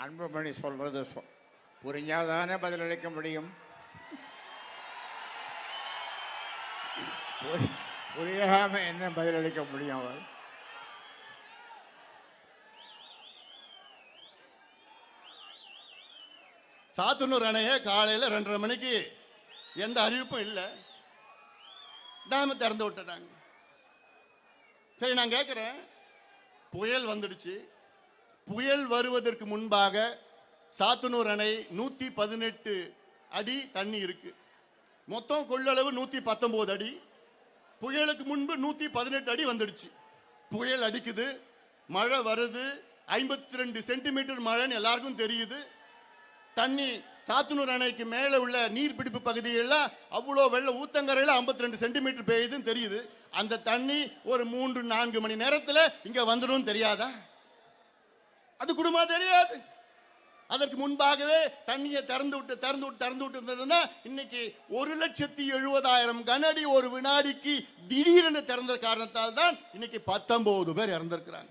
அன்புமணி சொல்றது சொ- புரிஞ்சாதானே பதிலளிக்க முடியும். புரி- புரியாம என்ன பதிலளிக்க முடியும் அவர்? சாத்தனூர் அணையை காலையில் ரெண்டரை மணிக்கு எந்த அறிவிப்பும் இல்லை. டேமை திறந்து விட்டுட்டாங்க. சரி நான் கேட்குறேன் புயல் வந்துடுச்சு. புயல் வருவதற்கு முன்பாக சாத்தனூர் அணை நூற்றி பதினெட்டு அடி தண்ணி இருக்கு. மொத்தம் கொள்ளளவு நூற்றி பத்தொம்போது அடி. புயலுக்கு முன்பு நூற்றி பதினெட்டு அடி வந்துடுச்சு. புயல் அடிக்குது மழை வருது ஐம்பத்தி ரெண்டு சென்டிமீட்டர் மழைன்னு எல்லாருக்கும் தெரியுது. தண்ணி சாத்தனூர் அணைக்கு மேலே உள்ள நீர்பிடிப்பு பகுதியெல்லாம் அவ்வளோ வெள்ள ஊத்தங்கரையில் 52 ரெண்டு சென்டிமீட்டர் பெய்யுதுன்னு தெரியுது. அந்த தண்ணி ஒரு மூன்று நான்கு மணி நேரத்தில் இங்கே வந்துடும் தெரியாதா? அது குடும்பம் தெரியாது. அதற்கு முன்பாகவே தண்ணியை திறந்து விட்டு திறந்து விட்டு திறந்து விட்டு இருந்ததுன்னா இன்னைக்கு ஒரு லட்சத்தி எழுபதாயிரம் கனடி ஒரு வினாடிக்கு திடீரென திறந்த காரணத்தால் தான் இன்னைக்கு பத்தொன்பது பேர் இறந்திருக்கிறாங்க.